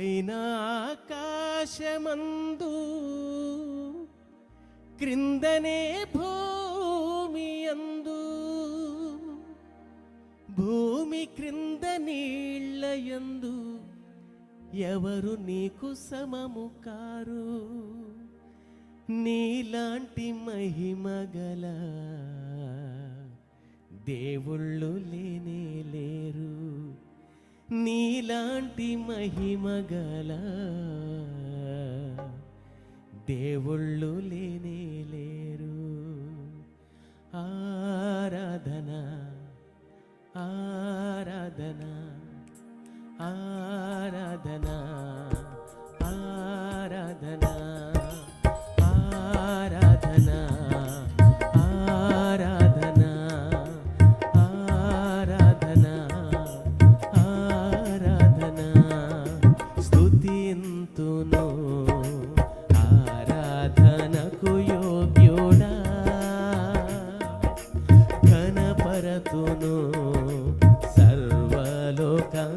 పైన ఆకాశమందు క్రిందనే భూమి అందు. భూమి క్రింద నీళ్ళయందు ఎవరు నీకు సమము కారు? నీలాంటి మహిమ గల దేవుళ్ళు లేనే లేరు. నీలాంటి మహిమగల దేవుళ్ళు లేనేలే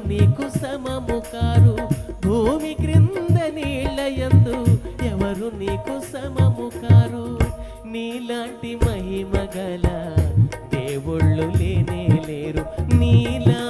ఎవరు నీకు సమము కారు. భూమి క్రింద నీళ్ళయందు ఎవరు నీకు సమము కారు? నీలాంటి మహిమ గల దేవుళ్ళు లేనే లేరు. నీలా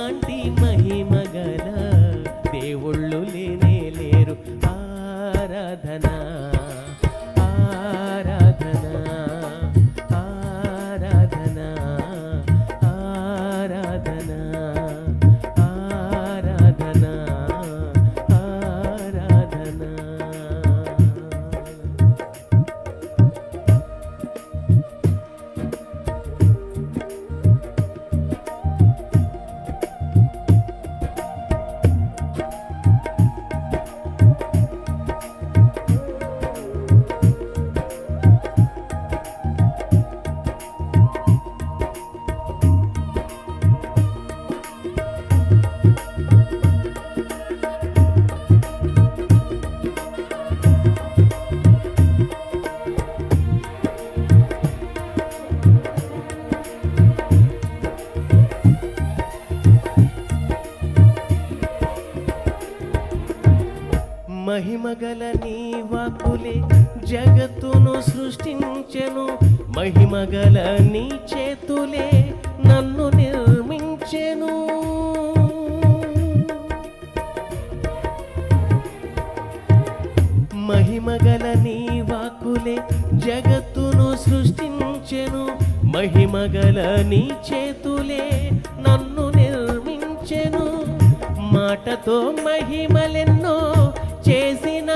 ప్రభులే జగత్తును సృష్టించెను మహిమగల నీ చేతులే నన్ను నిర్మించెను. మహిమగల నీ వాకులే జగత్తును సృష్టించెను మహిమగల నీ చేతులే నన్ను నిర్మించెను. మాటతో మహిమలెన్నో చేసిన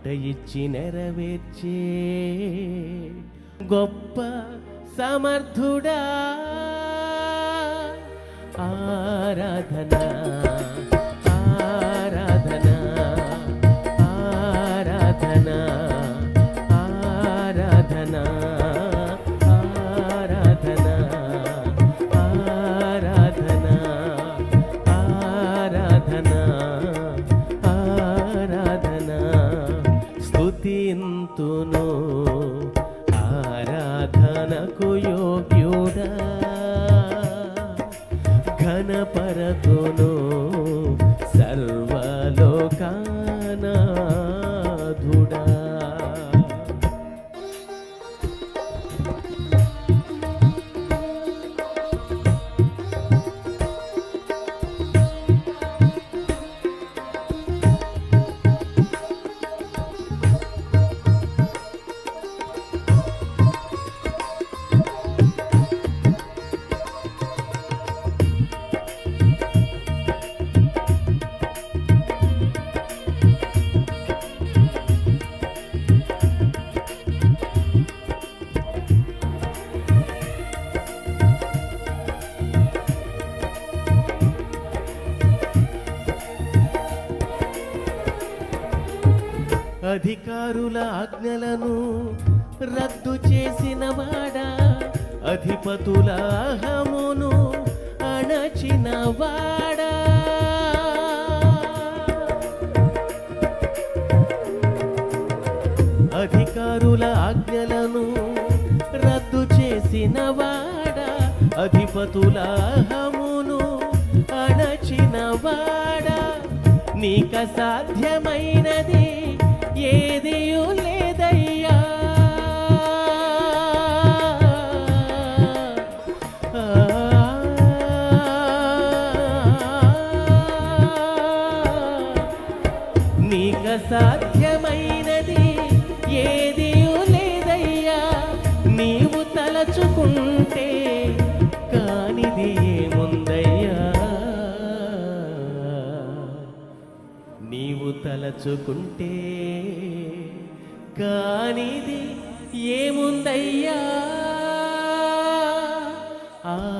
మాట ఇచ్చి నెరవేర్చే గొప్ప సమర్థుడా. ఆరాధనా. అధికారుల ఆజ్ఞలను రద్దు చేసిన వాడా అధిపతుల అహమును అణచిన వాడా. అధికారుల ఆజ్ఞలను రద్దు చేసిన వాడా అధిపతుల అహమును అణచిన వాడా. నీక సాధ్యమైనది ஏதையுள்ள తలచుకుంటే. కానిది ఏముందయ్యా? ఆ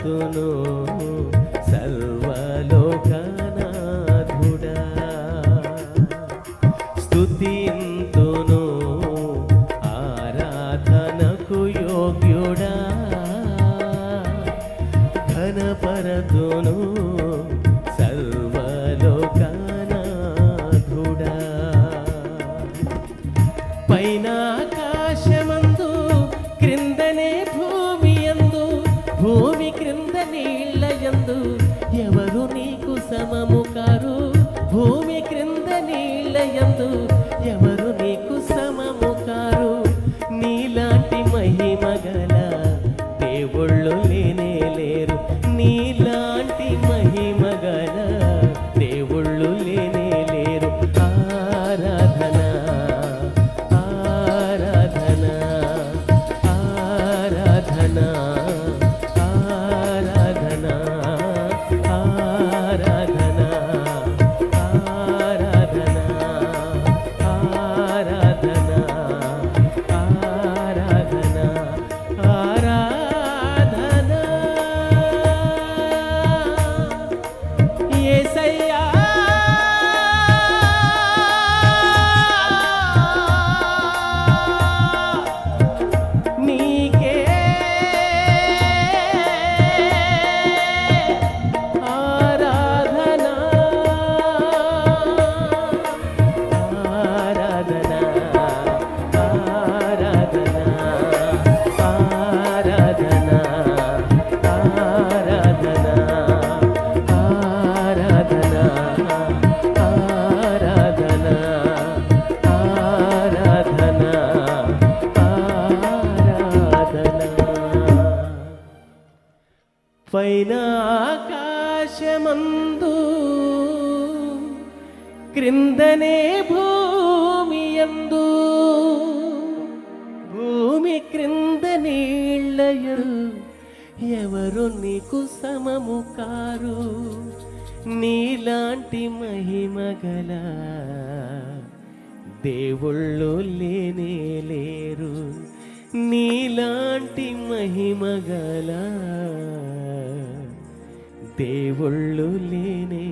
তনু నీళ్ళ యందు ఎవరు నీకు సమము కారు భూమి క్రింద నీళ్ళ యందు ఎవరు నీకు సమము కారు నీలాంటి మహిమగల దేవుళ్ళు లేనే లేరు. నీలాంటి పైన ఆకాశమందు క్రిందనే భూమి ఎందు భూమి క్రింద నీళ్ళయు ఎవరు నీకు సమము కారు? నీలాంటి మహిమ గల దేవుళ్ళు లేనే లేరు. నీలాంటి మహిమ గల దేవుళ్ళు లేనే